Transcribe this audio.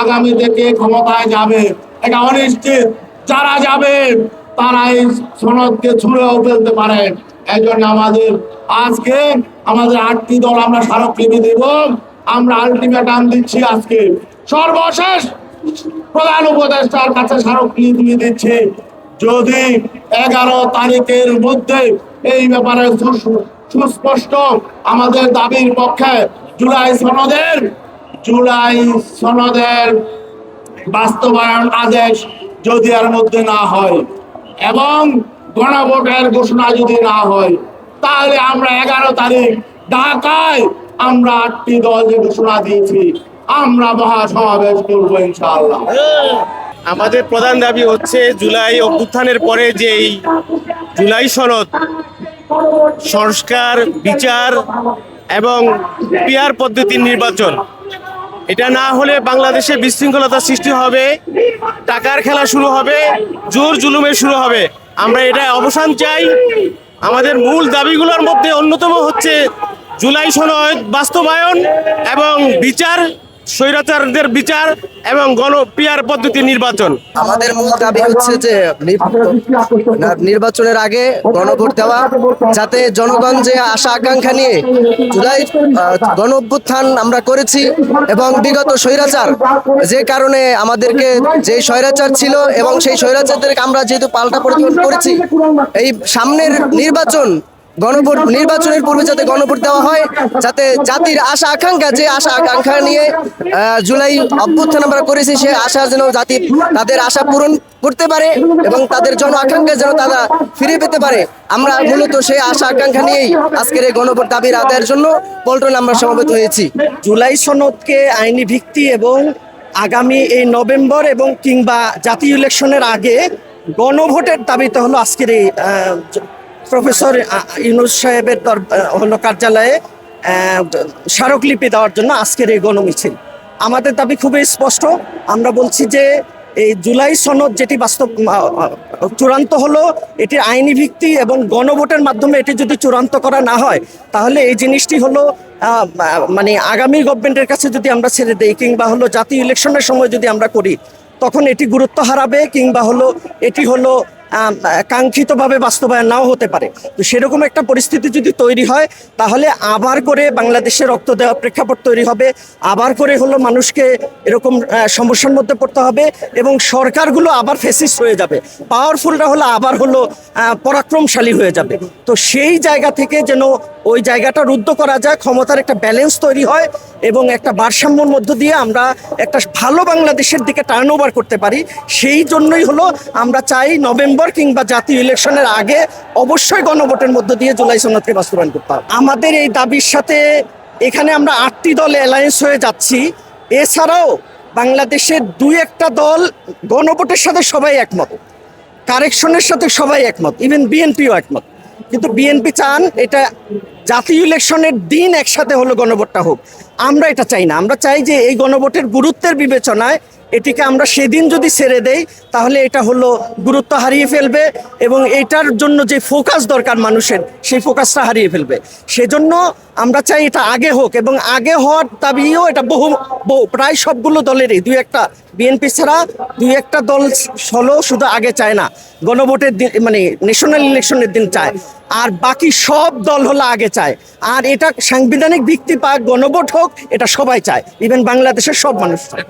আগামী থেকে ক্ষমতায় যাবে। এটা অনিশ্চিত। যারা যাবে তারা এই সনদকে ছুঁড়েও ফেলতে পারে। এই জন্য আমাদের আজকে আমাদের আটটি দল আমরা স্মারকলিপি দেব। আমরা আলটিমেটাম দিচ্ছি আজকে। সর্বশেষ প্রধান উপদেষ্টার কাছে স্মারকলিপি দিচ্ছি। যদি এগারো তারিখের মধ্যে এই ব্যাপারে সুস্পষ্ট আমাদের দাবির পক্ষে জুলাই সনদের জুলাই সনদের বাস্তবায়ন আদেশ যদি এর মধ্যে না হয় এবং গণভোটের ঘোষণা যদি না হয়, তাহলে আমরা এগারো তারিখ ঢাকায় আমরা আটটি দল যে ঘোষণা দিয়েছি, আমরা মহাসমাবেশ করব ইনশাআল্লাহ। আমাদের প্রধান দাবি হচ্ছে জুলাই অভ্যুত্থানের পরে যেই জুলাই সনদ, সংস্কার, বিচার এবং পিয়ার পদ্ধতির নির্বাচন এটা না হলে বাংলাদেশে বিশৃঙ্খলতা সৃষ্টি হবে, টাকার খেলা শুরু হবে, জোর জুলুমে শুরু হবে। আমরা এটা অবসান চাই। আমাদের মূল দাবিগুলোর মধ্যে অন্যতম হচ্ছে জুলাই সনদ বাস্তবায়ন এবং বিচার। স্বৈরাচারদের বিচার এবং গণ পিয়ার পদ্ধতি নির্বাচন। আমাদের মূল দাবি হচ্ছে যে নির্বাচনের আগে গণভোট দেওয়া যাতে জনগণ যে আশা আকাঙ্ক্ষা নিয়ে জুলাই আহ, গণ অভ্যুত্থান আমরা করেছি এবং বিগত স্বৈরাচার যে কারণে আমাদেরকে যে স্বৈরাচার ছিল এবং সেই স্বৈরাচারদেরকে আমরা যেহেতু পাল্টা প্রতিরোধ করেছি এই সামনের নির্বাচন গণভোট নির্বাচনের পূর্বে যাতে গণভোট দেওয়া হয়, যাতে জাতির আশা আকাঙ্ক্ষা, যে আশা আকাঙ্ক্ষা নিয়ে জুলাই অভ্যুত্থান আমরা করেছি, সে আশা যেন জাতি তাদের আশা পূরণ করতে পারে এবং তাদের জন আকাঙ্ক্ষা যেন তারা ফিরে পেতে পারে। আমরা মূলত সেই আশা আকাঙ্ক্ষা নিয়েই আজকের এই গণভোট দাবির আদায়ের জন্য পল্টন আমরা সমবেত হয়েছি। জুলাই সনদকে আইনি ভিত্তি এবং আগামী এই নভেম্বর এবং কিংবা জাতীয় ইলেকশনের আগে গণভোটের দাবিতে হলো আজকের এই প্রফেসর ইউনুস সাহেবের হলো কার্যালয়ে স্মারকলিপি দেওয়ার জন্য আজকের এই গণমিছিল। আমাদের দাবি খুবই স্পষ্ট। আমরা বলছি যে, এই জুলাই সনদ যেটি বাস্তব চূড়ান্ত হলো এটি আইনি ভিত্তি এবং গণভোটের মাধ্যমে এটি যদি চূড়ান্ত করা না হয়, তাহলে এই জিনিসটি হলো মানে আগামী গভর্নমেন্টের কাছে যদি আমরা ছেড়ে দেই, কিংবা হলো জাতীয় ইলেকশনের সময় যদি আমরা করি, তখন এটি গুরুত্ব হারাবে, কিংবা হলো এটি হলো কাঙ্ক্ষিতভাবে বাস্তবায়ন নাও হতে পারে। তো সেরকম একটা পরিস্থিতি যদি তৈরি হয়, তাহলে আবার করে বাংলাদেশে রক্ত দেওয়া প্রেক্ষাপট তৈরি হবে, আবার করে হলো মানুষকে এরকম সমস্যার মধ্যে পড়তে হবে এবং সরকারগুলো আবার ফেসিস হয়ে যাবে। পাওয়ারফুলরা হলো আবার হলো পরাক্রমশালী হয়ে যাবে। তো সেই জায়গা থেকে যেন ওই জায়গাটা রুদ্ধ করা যায়, ক্ষমতার একটা ব্যালেন্স তৈরি হয় এবং একটা ভারসাম্যর মধ্য দিয়ে আমরা একটা ভালো বাংলাদেশের দিকে টার্ন করতে পারি, সেই জন্যই হলো আমরা চাই নভেম্বর কিংবা জাতীয় ইলেকশনের আগে অবশ্যই গণভোটের মধ্য দিয়ে জুলাই সনদকে বাস্তবায়ন করতে হবে। আমাদের এই দাবির সাথে এখানে আমরা আটটি দল অ্যালায়েন্স হয়ে যাচ্ছি। এছাড়াও বাংলাদেশের দুই একটা দল গণভোটের সাথে সবাই একমত। কারেকশনের সাথে সবাই একমত। ইভেন বিএনপিও একমত। কিন্তু বিএনপি চান এটা জাতীয় ইলেকশনের দিন একসাথে হলো গণভোটটা হোক। আমরা এটা চাই না। আমরা চাই যে এই গণভোটের গুরুত্বের বিবেচনায় এটিকে আমরা সেদিন যদি ছেড়ে দেই, তাহলে এটা হলো গুরুত্ব হারিয়ে ফেলবে এবং এটার জন্য যে ফোকাস দরকার মানুষের, সেই ফোকাসটা হারিয়ে ফেলবে। সেজন্য আমরা চাই এটা আগে হোক এবং আগে হওয়ার দাবিও এটা বহু প্রায় সবগুলো দলেরই। দুই একটা বিএনপি ছাড়া, দুই একটা দল হলো শুধু আগে চায় না। গণভোটের দিন মানে ন্যাশনাল ইলেকশনের দিন চায়। আর বাকি সব দল হলো আগে চায়। আর এটা সাংবিধানিক ভিত্তি পাক, গণভোট হোক, এটা সবাই চায়। ইভেন বাংলাদেশের সব মানুষ চায়।